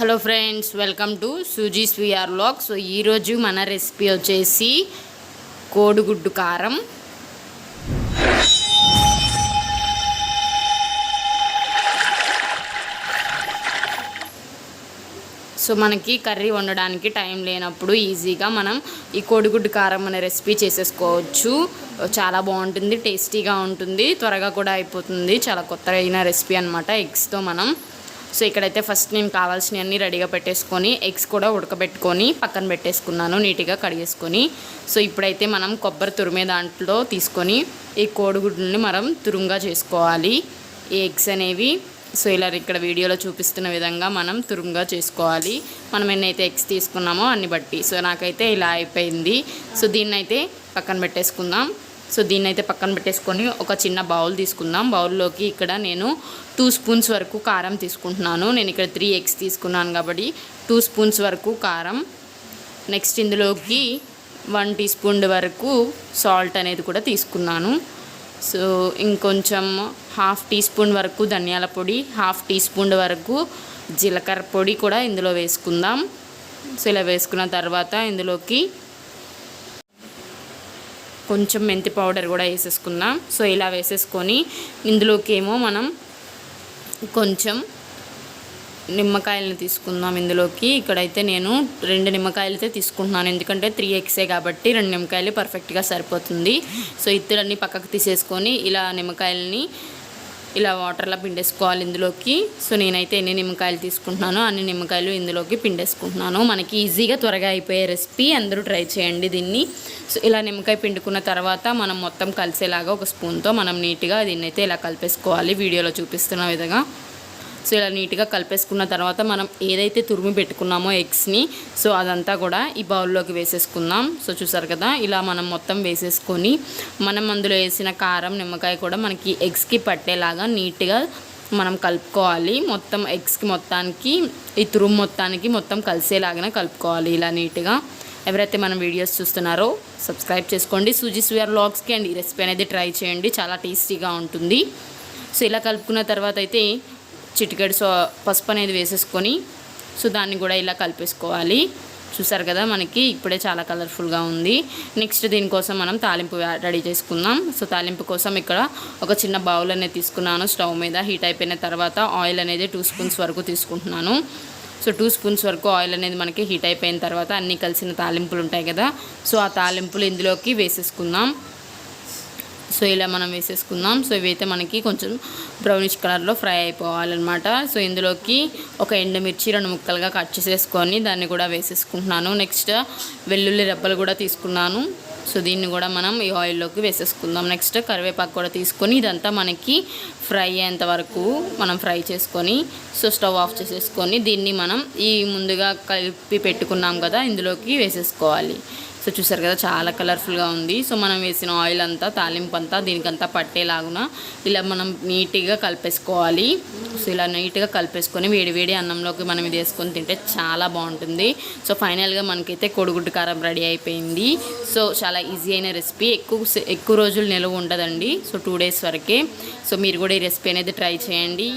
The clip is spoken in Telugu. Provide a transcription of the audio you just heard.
Hello friends welcome to Suji స్వీఆర్ log so ఈరోజు మన రెసిపీ వచ్చేసి కోడిగుడ్డు కారం. సో మనకి కర్రీ వండడానికి టైం లేనప్పుడు ఈజీగా మనం ఈ కోడిగుడ్డు కారం అనే రెసిపీ చేసేసుకోవచ్చు. చాలా బాగుంటుంది టేస్టీగా ఉంటుంది త్వరగా కూడా అయిపోతుంది. చాలా కొత్త అయిన రెసిపీ అనమాట ఎగ్స్తో మనం సో ఇక్కడైతే ఫస్ట్ నేను కావాల్సినవన్నీ రెడీగా పెట్టేసుకొని ఎగ్స్ కూడా ఉడకబెట్టుకొని పక్కన పెట్టేసుకున్నాను నీట్గా కడిగేసుకొని. సో ఇప్పుడైతే మనం కొబ్బరి తురిమే దాంట్లో తీసుకొని ఈ కోడిగుడ్లని మనం తురుముగా చేసుకోవాలి. ఈ ఎగ్స్ అనేవి సో ఇలా ఇక్కడ వీడియోలో చూపిస్తున్న విధంగా మనం తురుముగా చేసుకోవాలి. మనం ఎన్నైతే ఎగ్స్ తీసుకున్నామో అన్ని బట్టి. సో నాకైతే ఇలా అయిపోయింది. సో దీన్నైతే పక్కన పెట్టేసుకుందాం. సో దీన్ని అయితే పక్కన పెట్టేసుకొని ఒక చిన్న బౌల్ తీసుకుందాం. బౌల్లోకి ఇక్కడ నేను టూ స్పూన్స్ వరకు కారం తీసుకుంటున్నాను. నేను ఇక్కడ త్రీ ఎగ్స్ తీసుకున్నాను కాబట్టి టూ స్పూన్స్ వరకు కారం. నెక్స్ట్ ఇందులోకి వన్ టీ స్పూన్ వరకు సాల్ట్ అనేది కూడా తీసుకున్నాను. సో ఇంకొంచెం హాఫ్ టీ స్పూన్ వరకు ధనియాల పొడి హాఫ్ టీ స్పూన్ వరకు జీలకర్ర పొడి కూడా ఇందులో వేసుకుందాం. సో ఇలా వేసుకున్న తర్వాత ఇందులోకి కొంచెం మెంతి పౌడర్ కూడా వేసేసుకుందాం. సో ఇలా వేసేసుకొని ఇందులోకి ఏమో మనం కొంచెం నిమ్మకాయలను తీసుకుందాం ఇందులోకి. ఇక్కడైతే నేను రెండు నిమ్మకాయలతో తీసుకుంటున్నాను. ఎందుకంటే త్రీ ఎక్సే కాబట్టి రెండు నిమ్మకాయలు పర్ఫెక్ట్గా సరిపోతుంది. సో ఇత్తులన్నీ పక్కకు తీసేసుకొని ఇలా నిమ్మకాయలని ఇలా వాటర్లో పిండేసుకోవాలి ఇందులోకి. సో నేనైతే ఎన్ని నిమ్మకాయలు తీసుకుంటున్నానో అన్ని నిమ్మకాయలు ఇందులోకి పిండేసుకుంటున్నాను. మనకి ఈజీగా త్వరగా అయిపోయే రెసిపీ అందరూ ట్రై చేయండి దీన్ని. సో ఇలా నిమ్మకాయ పిండుకున్న తర్వాత మనం మొత్తం కలిసేలాగా ఒక స్పూన్తో మనం నీట్గా దీన్ని అయితే ఇలా కలిపేసుకోవాలి. వీడియోలో చూపిస్తున్న విధంగా. సో ఇలా నీట్గా కలిపేసుకున్న తర్వాత మనం ఏదైతే తురిమి పెట్టుకున్నామో ఎగ్స్ని సో అదంతా కూడా ఈ బౌల్లోకి వేసేసుకుందాం. సో చూసారు కదా ఇలా మనం మొత్తం వేసేసుకొని మనం అందులో వేసిన కారం నిమ్మకాయ కూడా మనకి ఎగ్స్కి పట్టేలాగా నీట్గా మనం కలుపుకోవాలి. మొత్తం ఎగ్స్కి మొత్తానికి ఈ తురుము మొత్తానికి మొత్తం కలిసేలాగానే కలుపుకోవాలి ఇలా నీట్గా. ఎవరైతే మనం వీడియోస్ చూస్తున్నారో సబ్స్క్రైబ్ చేసుకోండి. సూజీ స్వీఆర్ లాగ్స్కి అండ్ ఈ రెసిపీ అనేది ట్రై చేయండి. చాలా టేస్టీగా ఉంటుంది. సో ఇలా కలుపుకున్న తర్వాత అయితే చిటికెడు సో పసుపు అనేది వేసేసుకొని సో దాన్ని కూడా ఇలా కలిపేసుకోవాలి. చూసారు కదా మనకి ఇప్పుడే చాలా కలర్ఫుల్గా ఉంది. నెక్స్ట్ దీనికోసం మనం తాలింపు రెడీ చేసుకుందాం. సో తాలింపు కోసం ఇక్కడ ఒక చిన్న బౌల్ అనేది తీసుకున్నాను. స్టవ్ మీద హీట్ అయిపోయిన తర్వాత ఆయిల్ అనేది టూ స్పూన్స్ వరకు తీసుకుంటున్నాను. సో టూ స్పూన్స్ వరకు ఆయిల్ అనేది మనకి హీట్ అయిపోయిన తర్వాత అన్నీ కలిసిన తాలింపులు ఉంటాయి కదా. సో ఆ తాలింపులు ఇందులోకి వేసేసుకుందాం. సో ఇలా మనం వేసేసుకుందాం. సో ఇవైతే మనకి కొంచెం బ్రౌనిష్ కలర్లో ఫ్రై అయిపోవాలన్నమాట. సో ఇందులోకి ఒక ఎండుమిర్చి రెండు ముక్కలుగా కట్ చేసేసుకొని దాన్ని కూడా వేసేసుకుంటున్నాను. నెక్స్ట్ వెల్లుల్లి రెబ్బలు కూడా తీసుకున్నాను. సో దీన్ని కూడా మనం ఈ ఆయిల్లోకి వేసేసుకుందాం. నెక్స్ట్ కరివేపాకు కూడా తీసుకొని ఇదంతా మనకి ఫ్రై అయ్యేంత వరకు మనం ఫ్రై చేసుకొని సో స్టవ్ ఆఫ్ చేసేసుకొని దీన్ని మనం ఈ ముందుగా కలిపి పెట్టుకున్నాం కదా ఇందులోకి వేసేసుకోవాలి. సో చూసారు కదా చాలా కలర్ఫుల్గా ఉంది. సో మనం వేసిన ఆయిల్ అంతా తాలింపు అంతా దీనికంతా పట్టేలాగున ఇలా మనం నీట్గా కలిపేసుకోవాలి. సో ఇలా నీట్గా కలిపేసుకొని వేడి వేడి అన్నంలోకి మనం ఇది వేసుకొని తింటే చాలా బాగుంటుంది. సో ఫైనల్గా మనకైతే కొడుగుడ్డు కారం రెడీ అయిపోయింది. సో చాలా ఈజీ అయిన రెసిపీ. ఎక్కువ ఎక్కువ రోజులు నిలవ ఉండదండి. సో టూ డేస్ వరకే. సో మీరు కూడా ఈ రెసిపీ అనేది ట్రై చేయండి.